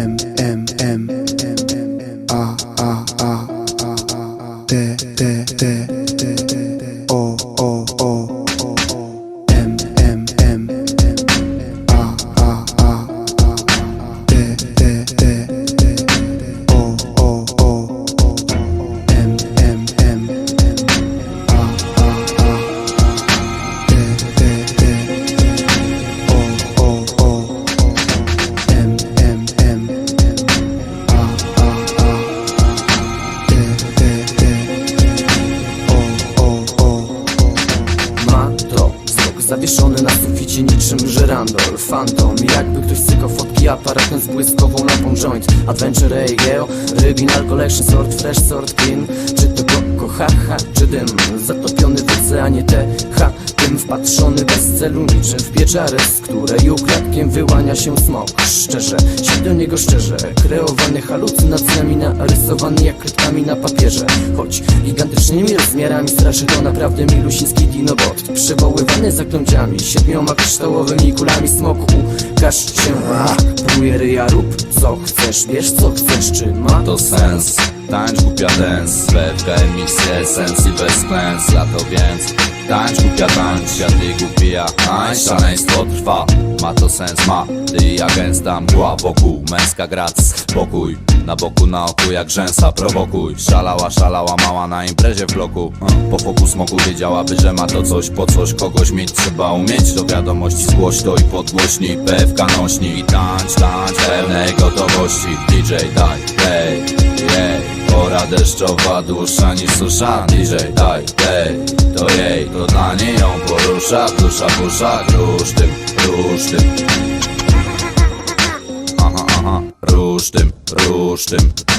M M M A A A D D D O O O żyrandol Phantom, jakby ktoś cykał fotki aparatem z błyskową lampą joint Adventure AGO, Original Collection, sort fresh, sort clean. Czy to koko, haha, czy dym? Zatopiony w oceanie TH Wpatrzony bez celu niczym w pieczarę Z której ukradkiem wyłania się smok. Szczerze, się do niego szczerze Kreowany halucynacjami narysowany jak kredkami na papierze. Choć gigantycznymi rozmiarami straszy to naprawdę milusiński dinobot. Przywoływany zaklęciami Siedmioma kryształowymi kulami smoku. Każ się, próbuje ryja rób co chcesz. Wiesz co chcesz, czy ma to sens? Tańcz głupia dance, wewka emisja esencji bez klęs Lato więc tańcz głupia tańcz, ja ty głupia tańcz. Szaleństwo trwa, ma to sens, ma Ty ja gęsta mgła. Wokół Męska grac, spokój. Na boku, na oku jak rzęsa, prowokuj. Szalała, szalała mała na imprezie w bloku. Po foku smoku wiedziałaby, że ma to coś. Po coś kogoś mieć trzeba umieć. Do wiadomości zgłoś to i podgłośnij PFK nośni. Tańcz, tańcz Pełnej gotowości. DJ daj, play, jej Pora deszczowa, dłuższa niż susza DJ daj, play, to jej To dla niej ją porusza, dusza, busza Rusz tym, rusz tym. Aha, aha, rusz tym, rusz tym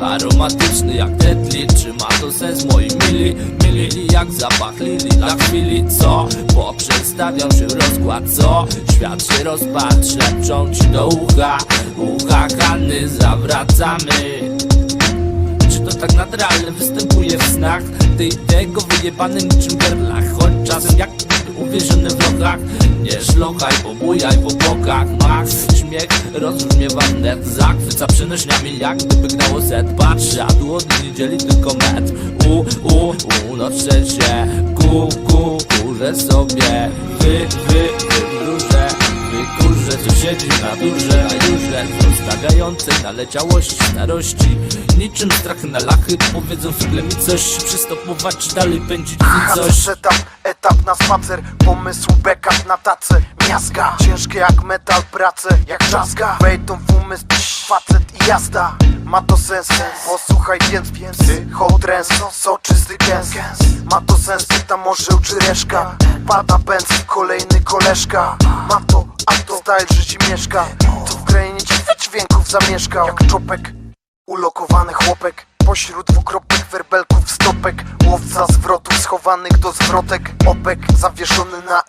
Aromatyczny jak tetli Czy ma to sens moi mili Mili jak zapach lili Dla chwili. Co? Bo przedstawiam się rozkład co? Świat się rozpadł Szepczą ci do ucha. Ucha kany zawracamy. Czy to tak naturalne? Występuje w snach. Ty tego wyjebany niczym gerlach. Choć czasem jak uwierzony w logach Nie szlokaj, pobujaj po bokach Max, śmiech rozbrzmiewa wnet Zachwyca przenośniami jak gdyby gnało set. Patrz, a tu od niedzieli tylko met. U, u, unoszę się Ku, ku, kurzę sobie. Wy, wy, co siedzi na durze Na jurze zostawiającej naleciałości starości. Niczym strach na lachy Powiedzą chwilę mi coś. Przystopować czy dalej pędzić mi coś. etap, etap na spacer Pomysł backup na tacę Miazga, ciężkie jak metal prace Jak drzazga, wejdą w umysł Facet i jazda. Ma to sens, posłuchaj więc Psychotrens, soczysty gęs. Ma to sens, pytam może czy reszka. Pada pędz, kolejny koleżka. Ma to, style życie mieszka. Tu w krainie dźwięków zamieszka. Jak czopek Ulokowany chłopek. Pośród dwukropek, werbelków, stopek. Łowca zwrotów schowanych do zwrotek? Opek zawieszony na